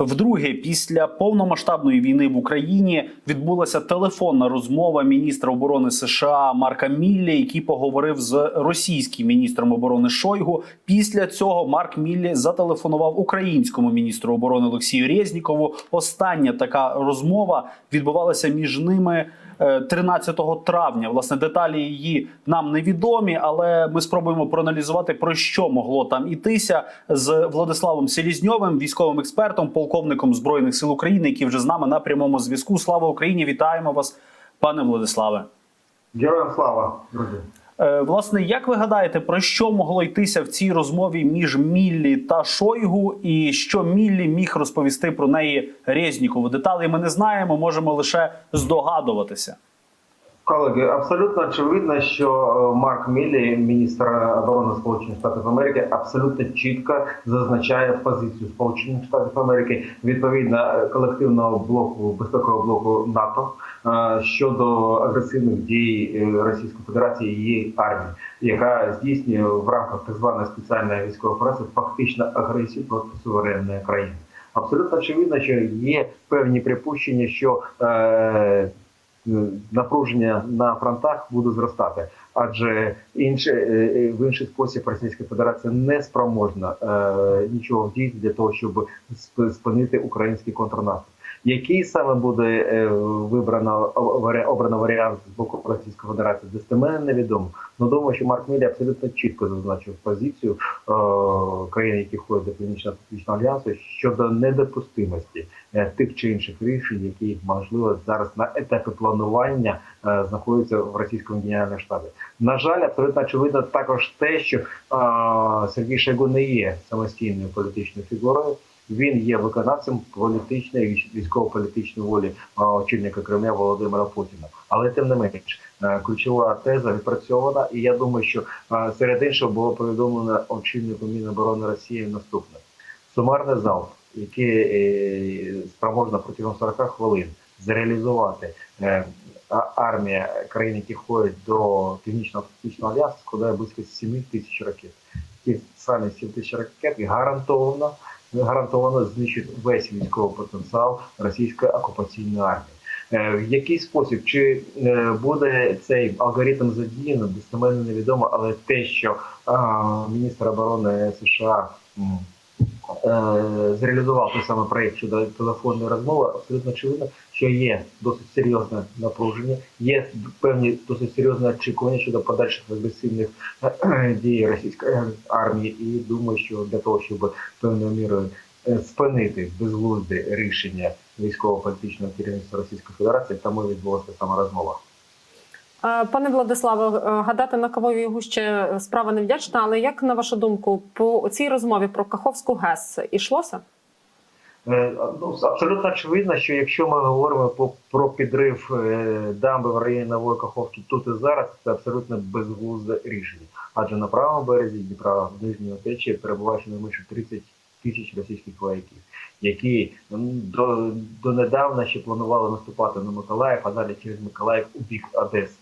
Вдруге, після повномасштабної війни в Україні відбулася телефонна розмова міністра оборони США Марка Міллі, який поговорив з російським міністром оборони Шойгу. Після цього Марк Міллі зателефонував українському міністру оборони Олексію Резнікову. Остання така розмова відбувалася між ними. е, 13 травня власне деталі її нам невідомі, але ми спробуємо проаналізувати про що могло там ітися з Владиславом Селізньовим, військовим експертом, полковником збройних сил України, який вже з нами на прямому зв'язку. Слава Україні! Вітаємо вас, пане Владиславе. Героям слава, друзі. Е, Власне, як ви гадаєте, про що могло йтися в цій розмові між Міллі та Шойгу, і що Міллі міг розповісти про неї Резнікову? Деталі ми не знаємо, можемо лише здогадуватися. Колеги, абсолютно очевидно, що е, Марк Міллі, міністр оборони Сполучених Штатів Америки, абсолютно чітко зазначає позицію Сполучених Штатів Америки відповідно е, колективного блоку безпекового блоку НАТО е, щодо агресивних дій Російської Федерації і її армії, яка здійснює в рамках так званої спеціальної військової операції фактично агресію проти суверенної країни. Абсолютно очевидно, що є певні припущення, що е, напруження на фронтах буде зростати, адже інше е, в інший спосіб Російська Федерація не спроможна е, нічого вдіяти для того, щоб сп- спинити український контрнаступ. Який саме буде е, вибрано обрано варіант з боку Російської Федерації, достеменно невідомо. Ну думаю, що Марк Мілі абсолютно чітко зазначив позицію е, країн, які входять до Північно-Атлантичного альянсу щодо недопустимості е, тих чи інших рішень, які можливо зараз на етапі планування е, знаходяться в російському генеральному штабі. На жаль, абсолютно очевидно також те, що е, Сергій Шойгу не є самостійною політичною фігурою. Він є виконавцем політичної військ- військово-політичної волі очільника Кремля Володимира Путіна. Але тим не менш, ключова теза відпрацьована, і я думаю, що серед іншого було повідомлено очільнику Міноборони Росії наступне: сумарний залп, який е, спроможна протягом 40 хвилин зреалізувати е, армія країн, які входять до північно-атлантичного альянсу, складає близько 7 тисяч ракет. Ті самі 7 тисяч ракет гарантовано гарантовано знищить весь військовий потенціал російської окупаційної армії. Е, В який спосіб чи е, буде цей алгоритм задіяно, достеменно невідомо, але те, що міністр оборони США е, зреалізував той самий проєкт щодо телефонної розмови, абсолютно очевидно, що є досить серйозне напруження, є певні досить серйозні очікування щодо подальших агресивних е, дій російської армії. І думаю, що для того, щоб певною мірою е, спинити безглузде рішення військово-політичного керівництва Російської Федерації, тому відбулася сама розмова. Е, Пане Владиславе, е, гадати на кавовій гуще справа невдячна, але як на вашу думку, по цій розмові про Каховську ГЕС ішлося? Е, Ну, абсолютно очевидно, що якщо ми говоримо про підрив е, дамби в районі Нової Каховки тут і зараз, це абсолютно безглузде рішення. Адже на правому березі Дніпра в нижньому течії перебуває щонайменше 30 тисяч російських вояків, які до, донедавна ще планували наступати на Миколаїв, а далі через Миколаїв у бік Одеси.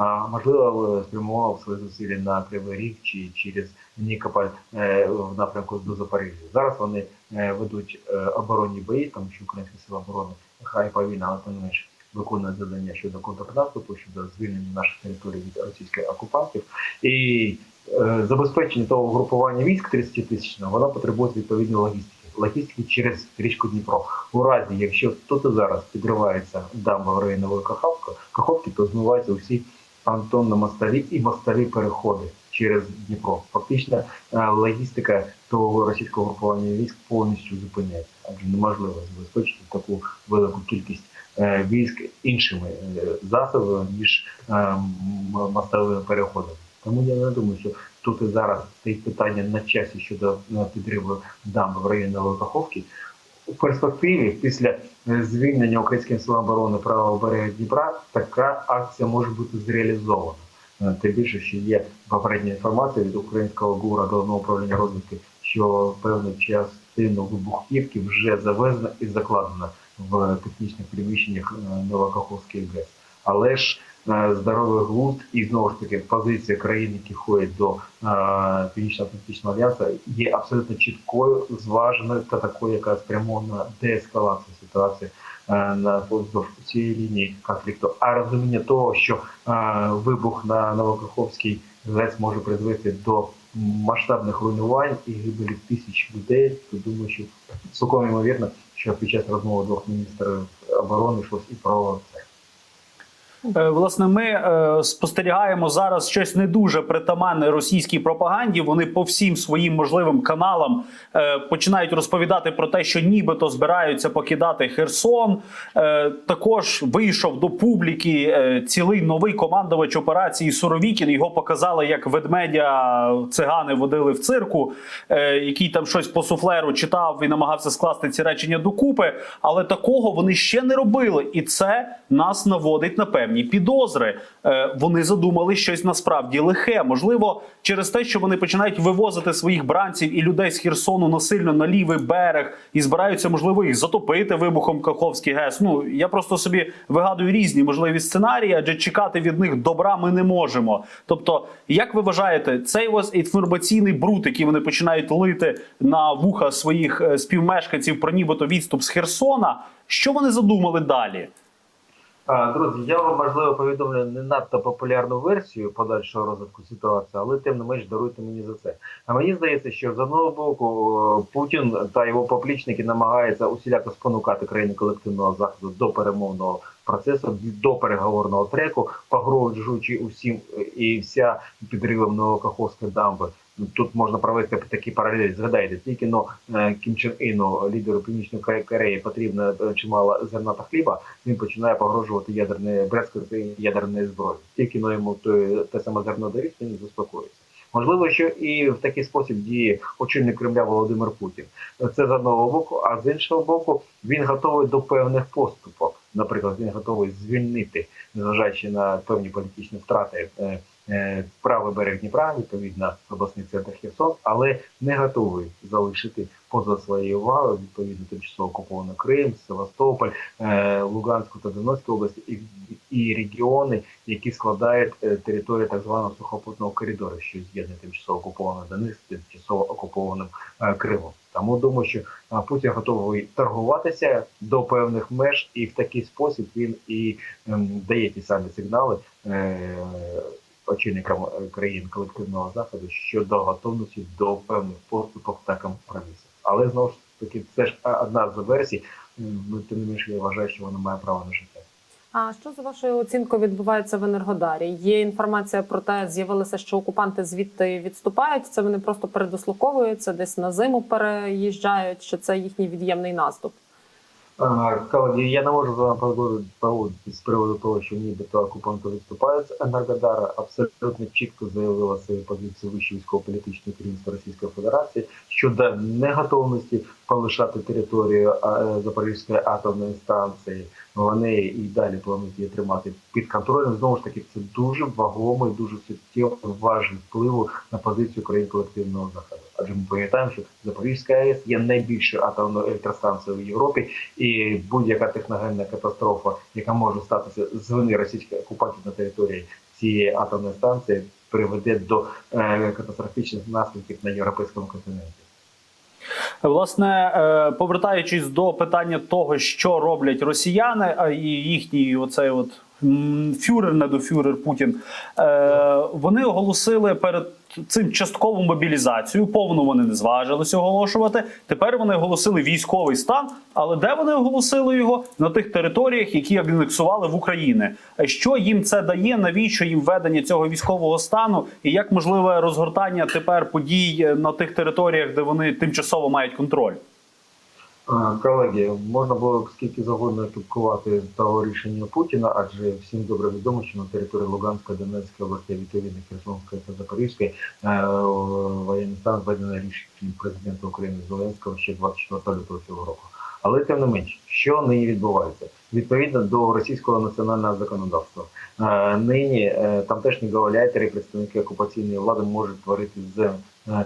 А можливо, спрямував свої зусилля на Кривий Ріг чи через Нікополь е, в напрямку до Запоріжжя. Зараз вони е, ведуть е, оборонні бої, тому що українські сили оборони хай повільно, але тим не менш виконують завдання щодо контрнаступу, щодо звільнення наших територій від російських окупантів. І е, забезпечення того угрупування військ 30 тисячного, воно потребує відповідної логістики. Логістики через річку Дніпро. У разі, якщо тут і зараз підривається дамба в районі Нової Каховки, то змиваються усі понтонно-мостові і мостові переходи через Дніпро. Фактично е, логістика того російського групування військ повністю зупиняється, адже неможливо забезпечити таку велику кількість е, військ іншими е, засобами ніж мостовими переходами. Тому я не думаю, що тут і зараз стоїть питання на часі щодо підриву дамби в районі Нової У перспективі після звільнення українським силам оборони правого берега Дніпра така акція може бути зреалізована. Е, Тим більше, що є попередня інформація від українського ГУРа головного управління розвідки, що певну частину вибухівки вже завезена і закладена в технічних приміщеннях Новокаховський Новокаховської ГЕС. Але ж е, здоровий глузд і знову ж таки позиція країн, які входять до е, Північно-Атлантичного альянсу, є абсолютно чіткою, зваженою та такою, яка спрямована на деескалацію ситуації е, на вздовж цієї лінії конфлікту. А розуміння того, що е, вибух на Новокаховській ГЕС може призвести до масштабних руйнувань і гибелі тисяч людей, то думаю, що цілком ймовірно, що під час розмови двох міністрів оборони йшлось і про це. Е, Власне, ми е, спостерігаємо зараз щось не дуже притаманне російській пропаганді. Вони по всім своїм можливим каналам е, починають розповідати про те, що нібито збираються покидати Херсон. Також вийшов до публіки цілий новий командувач операції Суровікін. Його показали як ведмедя цигани водили в цирку, який там щось по суфлеру читав і намагався скласти ці речення докупи. Але такого вони ще не робили, і це нас наводить на певні підозри. Е, Вони задумали щось насправді лихе. Можливо, через те, що вони починають вивозити своїх бранців і людей з Херсону насильно на лівий берег і збираються, можливо, їх затопити вибухом Каховський ГЕС. Ну я просто собі вигадую різні можливі сценарії, адже чекати від них добра ми не можемо. Тобто, як ви вважаєте, цей ось інформаційний бруд, який вони починають лити на вуха своїх е, співмешканців про нібито відступ з Херсона, що вони задумали далі? Друзі, я вам можливо повідомлю не надто популярну версію подальшого розвитку ситуації, але тим не менш даруйте мені за це. А мені здається, що з одного боку Путін та його поплічники намагаються усіляко спонукати країни колективного заходу до перемовного процесу, до переговорного треку, погрожуючи усім і вся підривом Новокаховської дамби. Тут можна провести такі паралелі. Згадайте, тільки но е, Кім Чен Іну, лідеру Північної Ко- Кореї, потрібно е, чимало зерна та хліба. Він починає погрожувати ядерне брецькою ядерної зброї. Тільки но йому той те саме зерно дарить, він заспокоїться. Можливо, що і в такий спосіб діє очільник Кремля Володимир Путін. Це з одного боку, а з іншого боку, він готовий до певних поступок. Наприклад, він готовий звільнити, незважаючи на певні політичні втрати. Е, Правий берег Дніпра, відповідно, обласний центр Херсон, але не готовий залишити поза своєю увагою відповідно тимчасово окупований Крим, Севастополь, е, Луганську та Донецьку області і, регіони, які складають е, територію так званого сухопутного коридору, що з'єднує тимчасово окупований Донецьк тимчасово окупованим Кримом. Тому думаю, що Путін готовий торгуватися до певних меж, і в такий спосіб він і ем, дає ті самі сигнали очільникам е, країн колективного заходу щодо готовності до певних поступок та компромісів. Але знову ж таки, це ж одна з версій. Ну, Тим не менше, я вважаю, що вона має право на життя. А що за вашою оцінкою відбувається в Енергодарі? Є інформація про те, з'явилося, що окупанти звідти відступають. Це вони просто передислоковуються, десь на зиму переїжджають, чи це їхній від'ємний наступ? Колеги, я не можу з вами з приводу того, що нібито окупанти відступають з Енергодара. Абсолютно чітко заявила свою позицію вище військово-політичне керівництво Російської Федерації щодо неготовності полишати територію Запорізької атомної станції. Вони і далі планують її тримати під контролем. Знову ж таки, це дуже вагомий, дуже суттєво важний впливу на позицію країн колективного заходу. Адже ми пам'ятаємо, що Запорізька АЕС є найбільшою атомною електростанцією в Європі, і будь-яка техногенна катастрофа, яка може статися з вини російських окупантів на території цієї атомної станції, приведе до е, катастрофічних наслідків на європейському континенті. Власне, е, повертаючись до питання того, що роблять росіяни, і їхній оцей от фюрер, недофюрер Путін, е, вони оголосили перед цим часткову мобілізацію. Повну вони не зважилися оголошувати. Тепер вони оголосили військовий стан. Але де вони оголосили його? На тих територіях, які анексували в Україні. Е, Що їм це дає? Навіщо їм введення цього військового стану? І як можливе розгортання тепер подій е, на тих територіях, де вони тимчасово мають контроль? Колеги, можна було скільки завгодно критикувати того рішення Путіна, адже всім добре відомо, що на території Луганської, Донецької області, відповідно Херсонської та Запорізької, е, воєнний стан введено рішенням президента України Зеленського ще 24 лютого цього року. Але тим не менш, що нині відбувається відповідно до російського національного законодавства. Е, Нині е, тамтешні гауляйтери, представники окупаційної влади можуть творити з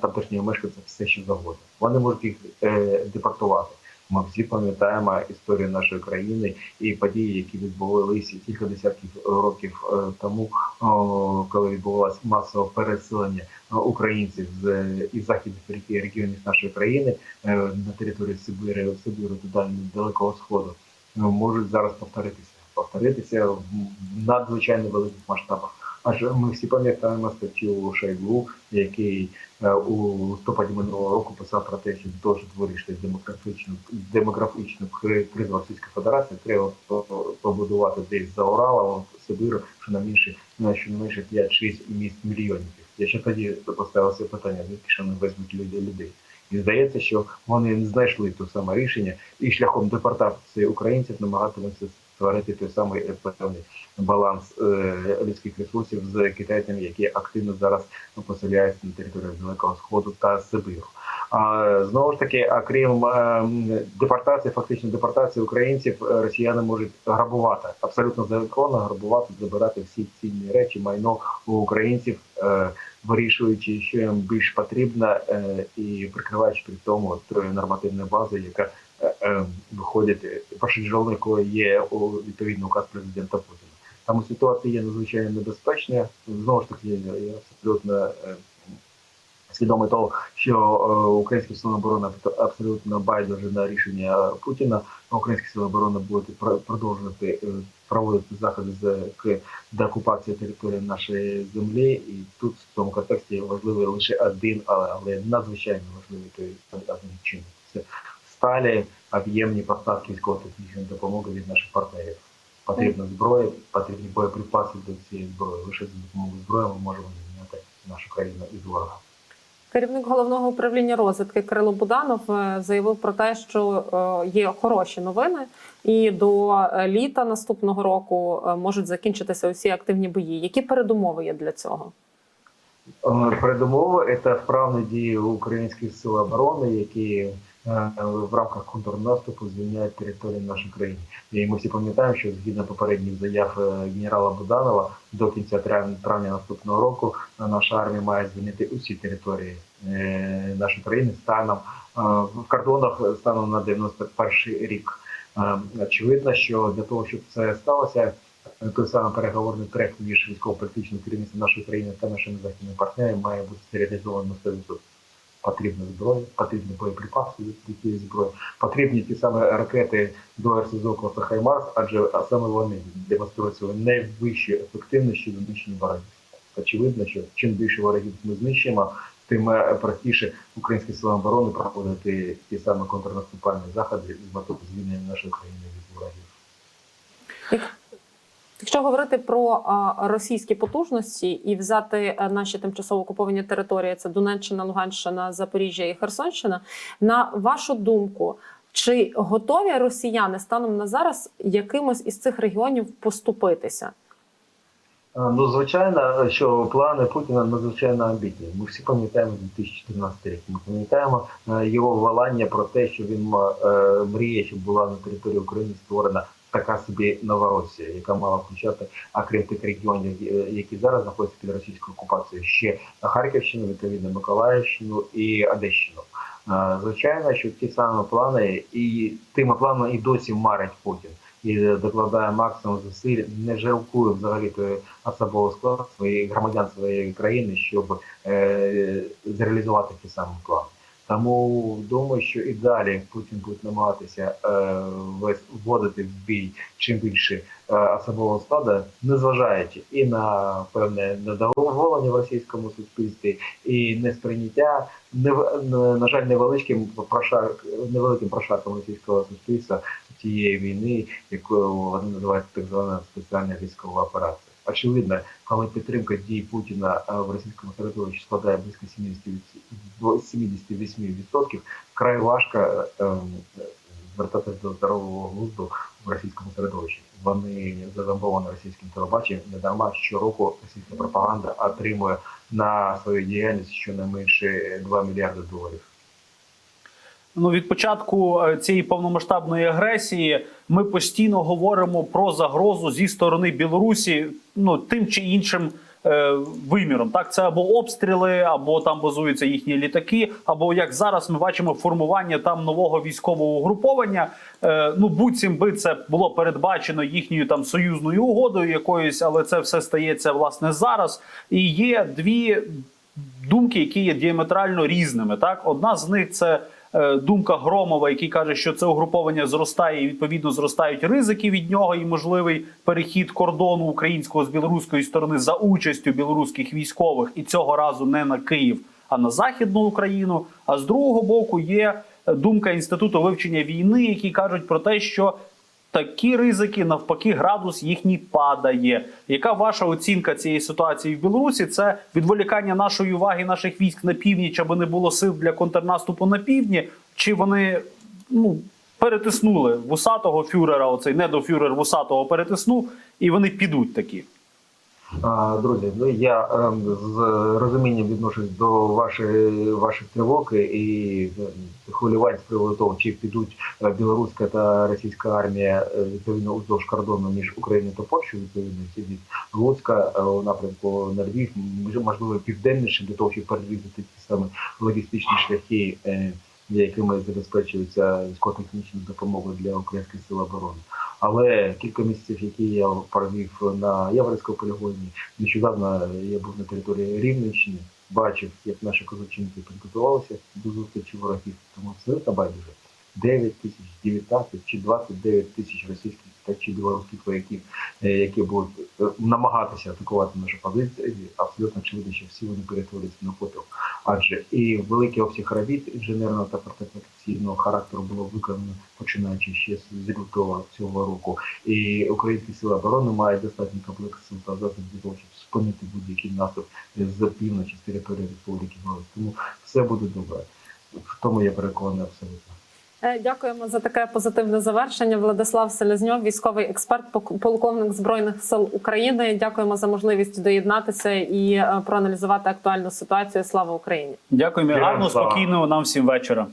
тамтешніх мешканців все, що завгодно. Вони можуть їх депортувати. Ми всі пам'ятаємо історію нашої країни і події, які відбувалися кілька десятків років е, тому, коли відбувалося масове переселення е, українців з із західних регіонів нашої країни е, на території Сибиру, Сибиру до Далекого Сходу, е, можуть зараз повторитися. Повторитися в надзвичайно великих масштабах. Адже ми всі пам'ятаємо статтю Шойгу, який е, у листопаді минулого року писав про те, що щоб вирішити демографічну демографічну кризу Російської Федерації, треба по- побудувати десь за Уралом, Сибиру, що на менше на щонайменше 5-6 міст мільйонів. Я ще тоді поставився питання, звідки ж вони візьмуть люди людей. І здається, що вони не знайшли то саме рішення і шляхом депортації українців намагатимуться створити той самий певний баланс е, людських ресурсів з китайцями, які активно зараз поселяються на території Далекого Сходу та Сибиру. А знову ж таки, а крім е, депортації, фактично депортації українців, е, росіяни можуть грабувати абсолютно законно грабувати, забирати всі цінні речі, майно у українців, вирішуючи, що їм більш потрібно, і прикриваючи при тому тою нормативною базою, яка виходить перший джерело, якої є відповідний указ президента Путіна. Тому ситуація є надзвичайно небезпечна. Знову ж таки, я, абсолютно е, свідомий того, що е, українські сили оборони абсолютно байдуже на рішення Путіна. Українські сили оборони будуть пр- продовжувати е, проводити заходи з деокупації території нашої землі. І тут в цьому контексті важливий лише один, але, але надзвичайно важливий той один чинник. Це сталі об'ємні поставки військово-технічної допомоги від наших партнерів. Потрібна зброя, потрібні боєприпаси до цієї зброї. Лише за допомогою зброї ми можемо звільняти нашу країну від ворога. Керівник головного управління розвідки Кирило Буданов е, заявив про те, що е, є хороші новини, і до е, літа наступного року можуть закінчитися усі активні бої. Які передумови є для цього? Передумови це вправні дії українських сил оборони, які в рамках контрнаступу звільняють територію нашої країни. І ми всі пам'ятаємо, що згідно попередніх заяв е, генерала Буданова до кінця травня, наступного року е, наша армія має звільнити усі території е, нашої країни станом е, в кордонах станом на 91 рік. Е, Очевидно, що для того, щоб це сталося, той самий переговорний трек між військово-політичним керівництвом нашої країни та нашими західними партнерами має бути стерилізовано на 100%. Потрібна зброя, потрібні боєприпаси до цієї зброї, потрібні ті самі ракети до РСЗО Хаймарс, адже саме вони демонструють свою найвищу ефективність щодо знищення ворогів. Очевидно, що чим більше ворогів ми знищимо, тим е, простіше українські сили оборони проводити ті самі контрнаступальні заходи з метою звільнення нашої країни від ворогів. Якщо говорити про російські потужності і взяти наші тимчасово окуповані території, це Донеччина, Луганщина, Запоріжжя і Херсонщина. На вашу думку, чи готові росіяни станом на зараз якимось із цих регіонів поступитися? Е, Ну, звичайно, що плани Путіна надзвичайно амбітні. Ми всі пам'ятаємо 2014 рік. Ми пам'ятаємо е, його валання про те, що він е, мріє, щоб була на території України створена така собі Новоросія, яка мала включати, а тих регіонів, е, які зараз знаходяться під російською окупацією, ще Харківщину, відповідно Миколаївщину і Одещину. Е, Звичайно, що ті самі плани і тими планами і досі марить Путін і докладає максимум зусиль, не жалкує взагалі той особовий склад своїх громадян своєї країни, щоб е, зреалізувати ті самі плани. Тому думаю, що і далі Путін буде намагатися е, вводити в бій чим більше е, особового складу, незважаючи і на певне недоволення в російському суспільстві, і несприйняття нев- на- жаль, невеличким прошар невеликим прошарком російського суспільства тієї війни, яку вони називають так звана спеціальна військова операція. Очевидно, коли підтримка дій Путіна е, в російському середовищі складає близько 70 78%, вкрай важко е, е, звертатися до здорового глузду в російському середовищі. Вони зазомбовані російським телебаченням. Не дарма щороку російська пропаганда отримує на свою діяльність щонайменше 2 мільярди доларів. Ну, від початку е, цієї повномасштабної агресії ми постійно говоримо про загрозу зі сторони Білорусі, ну тим чи іншим е, виміром. Так, це або обстріли, або там базуються їхні літаки, або як зараз ми бачимо формування там нового військового угруповання. Е, ну буцім би це було передбачено їхньою там союзною угодою якоюсь, але це все стається власне зараз. І є дві думки, які є діаметрально різними. Так, одна з них це думка Громова, який каже, що це угруповання зростає і відповідно зростають ризики від нього і можливий перехід кордону українського з білоруської сторони за участю білоруських військових, і цього разу не на Київ, а на західну Україну. А з другого боку є е, думка інституту вивчення війни, які кажуть про те, що такі ризики навпаки градус їхній падає. Яка ваша оцінка цієї ситуації в Білорусі? Це відволікання нашої уваги наших військ на північ, аби не було сил для контрнаступу на півдні? Чи вони ну перетиснули вусатого фюрера? Оцей недофюрер вусатого перетиснув, і вони підуть такі? Друзі, ну я ем, з розумінням відношусь до вашої ваших тривог і е, хвилювань з приводу того, чи підуть е, білоруська та російська армія е, відповідно уздовж кордону між Україною та Польщею, відповідно від Луцька у напрямку на Львів, можливо південніше для того, щоб перерізати ті саме логістичні шляхи, якими забезпечується військово-технічна допомога для українських сил оборони. Але кілька місяців, які я провів на Яворівському полігоні, нещодавно я був на території Рівненщини, бачив, як наші козачинки підготувалися до зустрічі ворогів. Тому абсолютно байдуже 9 тисяч, 19 чи 29 тисяч російських та чи білоруських вояків, е, які будуть е, намагатися атакувати наші позиції. Абсолютно очевидно, що всі вони перетворюються на попіл. Адже і великий обсяг робіт інженерного та фортифікаційного характеру було виконано починаючи ще з лютого цього року. І українські сили оборони мають достатній комплекс та засобів для того, щоб спинити будь-який наступ з півночі з території Республіки Білорусь. Тому все буде добре. В тому я переконаний абсолютно. Е, Дякуємо за таке позитивне завершення. Владислав Селезньов, військовий експерт, полковник збройних сил України. Дякуємо за можливість доєднатися і е, проаналізувати актуальну ситуацію. Слава Україні! Дякуємо. Гарно, спокійного нам всім вечора.